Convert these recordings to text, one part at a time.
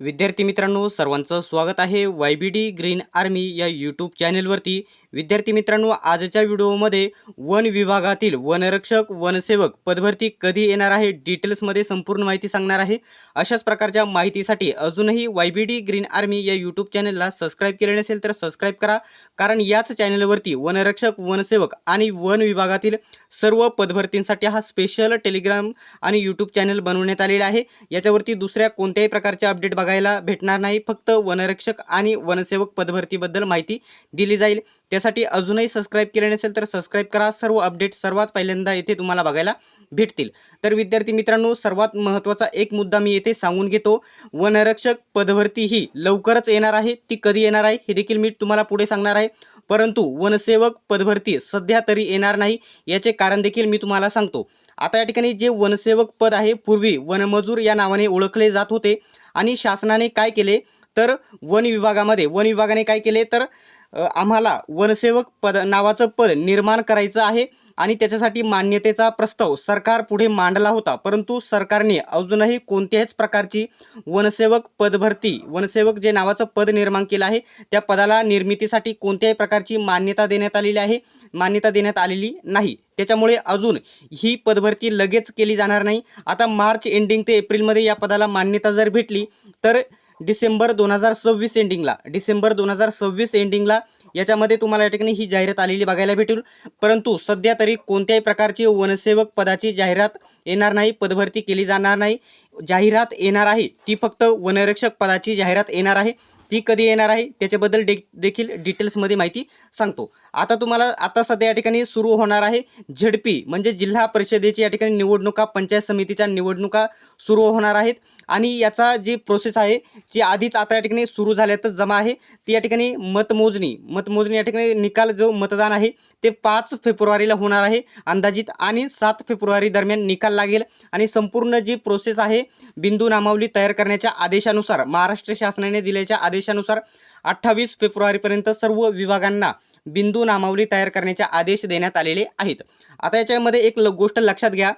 विद्यार्थी मित्रांनो सर्वांचं स्वागत आहे. Y B D green army या यूट्यूब चॅनेलवरती विद्यार्थी मित्रांनो आजच्या व्हिडिओमध्ये वन विभागातील वनरक्षक वनसेवक पदभरती कधी येणार आहे? डिटेल्समध्ये संपूर्ण माहिती सांगणार आहे. अशाच प्रकारच्या माहितीसाठी अजूनही Y B D green army या यूट्यूब चॅनलला सबस्क्राईब केले नसेल तर सबस्क्राईब करा. कारण याच चॅनलवरती वनरक्षक वनसेवक आणि वन विभागातील सर्व पदभरतींसाठी हा स्पेशल टेलिग्राम आणि यूट्यूब चॅनल बनवण्यात आलेला आहे. याच्यावरती दुसऱ्या कोणत्याही प्रकारचे अपडेट बघायला भेटणार नाही. फक्त वनरक्षक आणि वनसेवक पदभरतीबद्दल माहिती दिली जाईल. त्यासाठी अजूनही सबस्क्राईब केले नसेल तर सबस्क्राईब करा. सर्व अपडेट सर्वात पहिल्यांदा येथे तुम्हाला बघायला भेटतील. तर विद्यार्थी मित्रांनो सर्वात महत्त्वाचा एक मुद्दा मी येथे सांगून घेतो. वनरक्षक पदभरती ही लवकरच येणार आहे. ती कधी येणार आहे हे देखील मी तुम्हाला पुढे सांगणार आहे. परंतु वनसेवक पदभरती सध्या तरी येणार नाही याचे कारण देखील मी तुम्हाला सांगतो. आता या ठिकाणी जे वनसेवक पद आहे पूर्वी वनमजूर या नावाने ओळखले जात होते. आणि शासनाने काय केले? तर वन विभागामध्ये वन विभागाने काय केले? तर आम्हाला वनसेवक पद नावाचं पद निर्माण करायचं आहे आणि त्याच्यासाठी मान्यतेचा प्रस्ताव सरकार पुढे मांडला होता. परंतु सरकारने अजूनही कोणत्याच प्रकारची वनसेवक पदभरती वनसेवक जे नावाचं पद निर्माण केलं आहे त्या पदाला निर्मितीसाठी कोणत्याही प्रकारची मान्यता देण्यात आलेली आहे मान्यता देण्यात आलेली नाही. त्याच्यामुळे अजून ही पदभरती लगेच केली जाणार नाही. आता मार्च एंडिंग ते एप्रिलमध्ये या पदाला मान्यता जर भेटली तर डिसेंबर दोन हजार सव्वीस एंडिंगला डिसेंबर दोन हजार सव्वीस एंडिंगला याच्यामध्ये तुम्हाला या ठिकाणी ही जाहिरात आलेली बघायला भेटेल. परंतु सध्या तरी कोणत्याही प्रकारची वनसेवक पदाची जाहिरात येणार नाही पदभरती केली जाणार नाही. जाहिरात येणार आहे ती फक्त वनरक्षक पदाची जाहिरात येणार आहे. ती कधी येणार आहे त्याच्याबद्दल डे देखील डिटेल्समध्ये माहिती सांगतो. आता तुम्हाला आता सध्या या ठिकाणी सुरू होणार आहे झेडपी म्हणजे जिल्हा परिषदेची या ठिकाणी निवडणुका पंचायत समितीच्या निवडणुका सुरू होणार आहेत. आणि याचा जी प्रोसेस आहे जी आधीच आता या ठिकाणी सुरू झाल्यातच जमा आहे ती या ठिकाणी मतमोजणी मतमोजणी या ठिकाणी निकाल जो मतदान आहे ते पाच फेब्रुवारीला होणार आहे. अंदाजित आणि सात फेब्रुवारी दरम्यान निकाल लागेल. आणि संपूर्ण जी प्रोसेस आहे बिंदू नामावली तयार करण्याच्या आदेशानुसार महाराष्ट्र शासनाने दिल्याच्या आदेशानुसार अठ्ठावीस फेब्रुवारीपर्यंत सर्व विभागांना बिंदू नामावली तयार करण्याचे आदेश देण्यात आलेले आहेत. आता याच्यामध्ये एक ल गोष्ट लक्षात घ्या.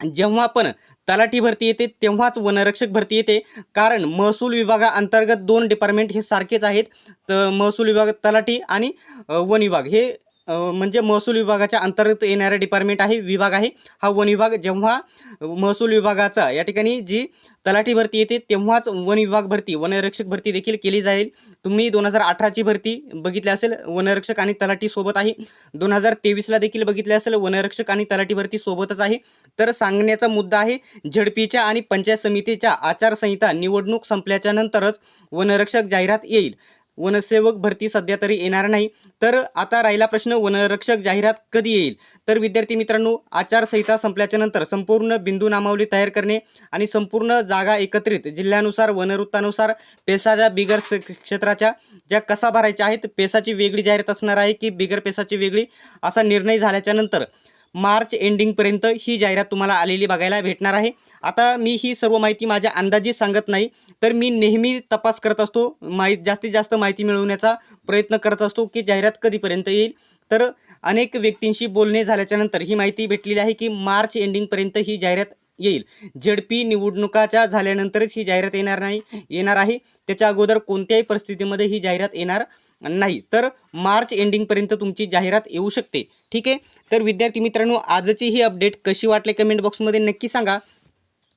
जेव्हा पण तलाठी भरती येते तेव्हाच वनरक्षक भरती येते. कारण महसूल विभागाअंतर्गत दोन डिपार्टमेंट हे सारखेच आहेत. तर महसूल विभाग तलाठी आणि वन विभाग. हे म्हणजे महसूल विभागाच्या अंतर्गत येणारा डिपार्टमेंट आहे विभाग आहे. हा वन विभाग जेव्हा महसूल विभागाचा या ठिकाणी जी तलाठी भरती येते तेव्हाच वन विभाग भरती वनरक्षक भरती देखील केली जाईल. तुम्ही दोन हजार अठराची भरती बघितली असेल वनरक्षक आणि तलाठी सोबत आहे. दोन हजार तेवीसला देखील बघितले असेल वनरक्षक आणि तलाठी भरती सोबतच आहे. तर सांगण्याचा मुद्दा आहे झडपीच्या आणि पंचायत समितीच्या आचारसंहिता निवडणूक संपल्याच्या नंतरच वनरक्षक जाहिरात येईल. वनसेवक भरती सध्या तरी येणार नाही. तर आता राहिला प्रश्न वनरक्षक जाहिरात कधी येईल? तर विद्यार्थी मित्रांनो आचारसंहिता संपल्याच्या नंतर संपूर्ण बिंदू नामावली तयार करणे आणि संपूर्ण जागा एकत्रित जिल्ह्यानुसार वनवृत्तानुसार पेसाच्या बिगर क्षेत्राच्या ज्या कसा भरायच्या आहेत पेसाची वेगळी जाहिरात असणार आहे की बिगर पेसाची वेगळी? असा निर्णय झाल्याच्यानंतर मार्च एंडिंगपर्यंत ही जाहिरात तुम्हाला आलेली बघायला भेटणार आहे. आता मी ही सर्व माहिती माझ्या अंदाजी सांगत नाही तर मी नेहमी तपास करत असतो माहिती जास्तीत जास्त माहिती मिळवण्याचा प्रयत्न करत असतो की जाहिरात कधीपर्यंत येईल. तर अनेक व्यक्तींशी बोलणे झाल्याच्यानंतर ही माहिती भेटलेली आहे की मार्च एंडिंगपर्यंत ही जाहिरात येईल. झेडपी निवडणुकाच्या झाल्यानंतरच ही जाहिरात येणार नाही येणार आहे. त्याच्या अगोदर कोणत्याही परिस्थितीमध्ये ही जाहिरात येणार नाही. तर मार्च एंडिंगपर्यंत तुमची जाहिरात येऊ शकते. ठीक आहे? तर विद्यार्थी मित्रांनो आजची ही अपडेट कशी वाटली कमेंट बॉक्समध्ये नक्की सांगा.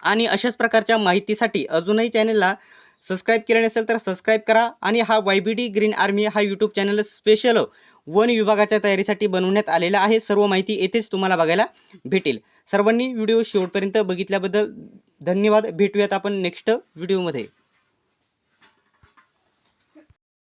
आणि अशाच प्रकारच्या माहितीसाठी अजूनही चॅनलला सबस्क्राईब केलं नसेल तर सबस्क्राईब करा. आणि हा Y B D green army हा यूट्यूब चॅनल स्पेशल वन विभागाच्या तयारीसाठी बनवण्यात आलेला आहे. सर्व माहिती येथेच तुम्हाला बघायला भेटेल. सर्वांनी व्हिडिओ शेवटपर्यंत बघितल्याबद्दल धन्यवाद. भेटूयात आपण नेक्स्ट व्हिडिओमध्ये